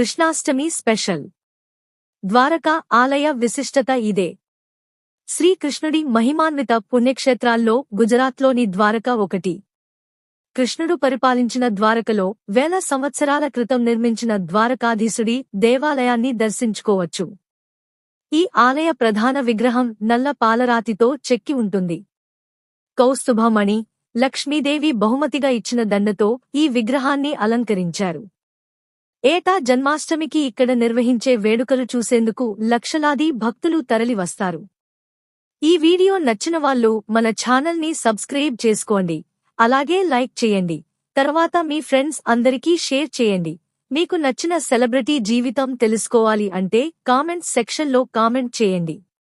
Krishnashtami special. Dwaraka ఆలయ విశిష్టత ఇదే. శ్రీకృష్ణుడి మహిమాన్విత పుణ్యక్షేత్రాల్లో గుజరాత్లోని ద్వారక ఒకటి. కృష్ణుడు పరిపాలించిన ద్వారకలో వేల సంవత్సరాల క్రితం నిర్మించిన ద్వారకాధీశుడి దేవాలయాన్ని దర్శించుకోవచ్చు. ఈ ఆలయ ప్రధాన విగ్రహం నల్ల పాలరాతితో చెక్కి ఉంటుంది. కౌస్తుభమణి లక్ష్మీదేవి బహుమతిగా ఇచ్చిన దండతో ఈ విగ్రహాన్ని అలంకరించారు. ఏటా జన్మాష్టమికి ఇక్కడ నిర్వహించే వేడుకలు చూసేందుకు లక్షలాది భక్తులు తరలివస్తారు. ఈ వీడియో నచ్చిన వాళ్ళు మన ఛానల్ని సబ్స్క్రైబ్ చేసుకోండి. అలాగే లైక్ చేయండి. తర్వాత మీ ఫ్రెండ్స్ అందరికీ షేర్ చేయండి. మీకు నచ్చిన సెలబ్రిటీ జీవితం తెలుసుకోవాలి అంటే కామెంట్ సెక్షన్లో కామెంట్ చేయండి.